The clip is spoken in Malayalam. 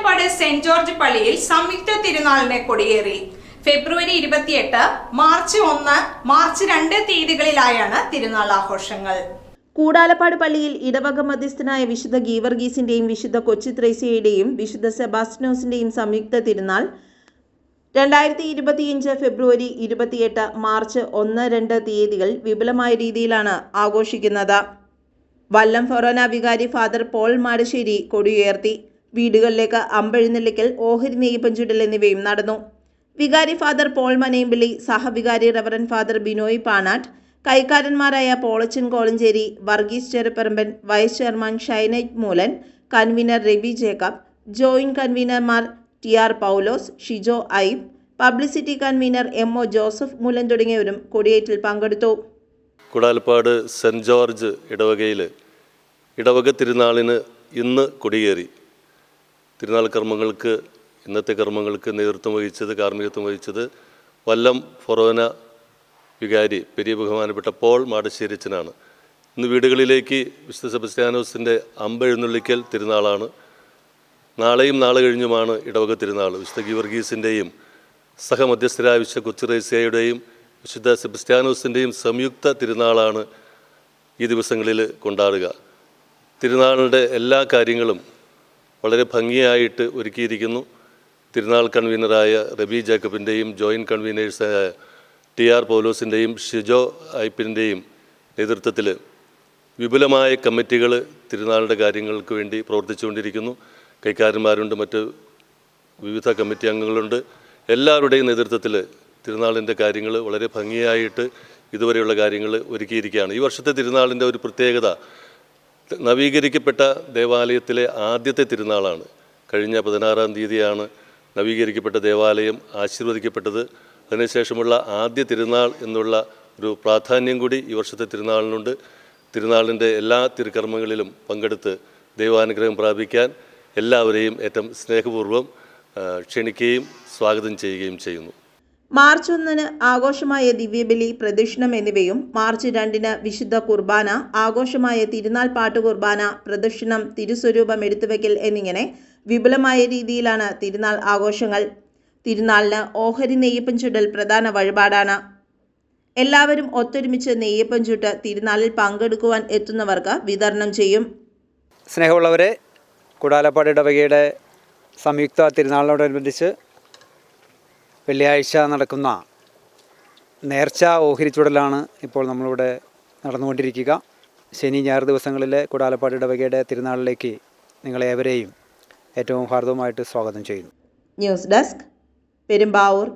കൂടാലപ്പാട് സെന്റ് ജോർജ് പള്ളിയിൽ സംയുക്ത തിരുനാളിനെ കൊടിയേറി. ഫെബ്രുവരി ഇരുപത്തിയെട്ട് മാർച്ച് ഒന്ന് മാർച്ച് രണ്ട് തീയതികളിലായാണ് തിരുനാൾ ആഘോഷങ്ങൾ. കൂടാലപ്പാട് പള്ളിയിൽ ഇടവക മധ്യസ്ഥനായ വിശുദ്ധ ഗീവർഗീസിന്റെയും വിശുദ്ധ കൊച്ചി ത്രേസ്യയുടെയും വിശുദ്ധ സെബാസ്റ്റിനോസിന്റെയും സംയുക്ത തിരുനാൾ രണ്ടായിരത്തി ഇരുപത്തിയഞ്ച് ഫെബ്രുവരി ഇരുപത്തിയെട്ട് മാർച്ച് ഒന്ന് രണ്ട് തീയതികൾ വിപുലമായ രീതിയിലാണ് ആഘോഷിക്കുന്നത്. വല്ലം ഫൊറോന വികാരി ഫാദർ പോൾ മാടശ്ശേരി കൊടിയുയർത്തി. വീടുകളിലേക്ക് അമ്പെഴുന്നള്ളിക്കൽ ഓഹരി നെയ്യപ്പം ചുടൽ എന്നിവയും നടന്നു. വികാരി ഫാദർ പോൾ മനേമ്പിള്ളി സഹവികാരി റവറൻ ഫാദർ ബിനോയ് പാനാട്ട് കൈക്കാരന്മാരായ Polachan Kolenchery Varghese Cheruparamban vice chairman ഷൈനൈറ്റ് Moolan convener Ravi Jacob joint കൺവീനർമാർ T R Paulose Shijo ഐബ് publicity convener M O Joseph Moolan തുടങ്ങിയവരും കൊടിയേറ്റിൽ പങ്കെടുത്തു. കുടാൽപ്പാട് സെന്റ് ജോർജ് ഇടവകയിൽ ഇടവക തിരുനാളിന് ഇന്ന് കൊടിയേറി. തിരുനാൾ കർമ്മങ്ങൾക്ക് ഇന്നത്തെ കർമ്മങ്ങൾക്ക് നേതൃത്വം വഹിച്ചത് കാർമ്മികത്വം വഹിച്ചത് വല്ലം ഫൊറോന വികാരി പെരിയ ബഹുമാനപ്പെട്ട പോൾ മാടശ്ശേരിച്ചനാണ് ഇന്ന് വീടുകളിലേക്ക് വിശുദ്ധ സെബസ്ത്യാനോസിന്റെ അമ്പെഴുന്നള്ളിക്കൽ തിരുനാളാണ്. നാളെയും നാളെ കഴിഞ്ഞുമാണ് ഇടവക തിരുനാൾ. വിശുദ്ധ ഗീവർഗീസിന്റെയും സഹമധ്യസ്ഥരായ വിശുദ്ധ കൊച്ചുറേസ്യയുടെയും വിശുദ്ധ സെബസ്ത്യാനോസിന്റെയും സംയുക്ത തിരുനാളാണ് ഈ ദിവസങ്ങളിൽ കൊണ്ടാടുക. തിരുനാളിന്റെ എല്ലാ കാര്യങ്ങളും വളരെ ഭംഗിയായിട്ട് ഒരുക്കിയിരിക്കുന്നു. തിരുനാൾ കൺവീനറായ റബി ജേക്കബിന്റെയും ജോയിന്റ് കൺവീനേഴ്സായ ടി ആർ പൗലോസിന്റെയും ഷിജോ ഐപ്പിന്റെയും നേതൃത്വത്തിൽ വിപുലമായ കമ്മിറ്റികൾ തിരുനാളിന്റെ കാര്യങ്ങൾക്ക് വേണ്ടി പ്രവർത്തിച്ചുകൊണ്ടിരിക്കുന്നു. കൈക്കാരന്മാരുണ്ട് മറ്റ് വിവിധ കമ്മിറ്റി അംഗങ്ങളുണ്ട്. എല്ലാവരുടെയും നേതൃത്വത്തിൽ തിരുനാളിന്റെ കാര്യങ്ങൾ വളരെ ഭംഗിയായിട്ട് ഇതുവരെയുള്ള കാര്യങ്ങൾ ഒരുക്കിയിരിക്കുകയാണ്. ഈ വർഷത്തെ തിരുനാളിന്റെ ഒരു പ്രത്യേകത നവീകരിക്കപ്പെട്ട ദേവാലയത്തിലെ ആദ്യത്തെ തിരുനാളാണ്. കഴിഞ്ഞ പതിനാറാം തീയതിയാണ് നവീകരിക്കപ്പെട്ട ദേവാലയം ആശീർവദിക്കപ്പെട്ടത്. അതിനുശേഷമുള്ള ആദ്യ തിരുനാൾ എന്നുള്ള ഒരു പ്രാധാന്യം കൂടി ഈ വർഷത്തെ തിരുനാളിനുണ്ട്. തിരുനാളിന്റെ എല്ലാ തിരുക്കർമ്മങ്ങളിലും പങ്കെടുത്ത് ദൈവാനുഗ്രഹം പ്രാപിക്കാൻ എല്ലാവരെയും ഏറ്റവും സ്നേഹപൂർവം ക്ഷണിക്കുകയും സ്വാഗതം ചെയ്യുകയും ചെയ്യുന്നു. മാർച്ച് ഒന്നിന് ആഘോഷമായ ദിവ്യബലി പ്രദക്ഷിണം എന്നിവയും മാർച്ച് രണ്ടിന് വിശുദ്ധ കുർബാന ആഘോഷമായ തിരുനാൾ പാട്ട് കുർബാന പ്രദക്ഷിണം തിരുസ്വരൂപം എടുത്തുവെക്കൽ എന്നിങ്ങനെ വിപുലമായ രീതിയിലാണ് തിരുനാൾ ആഘോഷങ്ങൾ. തിരുനാളിന് ഓഹരി നെയ്യപ്പം ചുടൽ പ്രധാന വഴിപാടാണ്. എല്ലാവരും ഒത്തൊരുമിച്ച് നെയ്യപ്പം ചുട്ട് തിരുനാളിൽ പങ്കെടുക്കുവാൻ എത്തുന്നവർക്ക് വിതരണം ചെയ്യും. സ്നേഹമുള്ളവരെ കുടാലപ്പാട് ഇടവകയുടെ സംയുക്ത തിരുനാളിനോടനുബന്ധിച്ച് വെള്ളിയാഴ്ച നടക്കുന്ന നേർച്ച ഓഹരി ചുടലാണ് ഇപ്പോൾ നമ്മളിവിടെ നടന്നുകൊണ്ടിരിക്കുക. ശനി ഞായർ ദിവസങ്ങളിലെ കുടാലപ്പാട് ഇടവകയുടെ തിരുനാളിലേക്ക് നിങ്ങളേവരെയും ഏറ്റവും ഹാർദവുമായിട്ട് സ്വാഗതം ചെയ്യുന്നു. News desk Perumbavoor.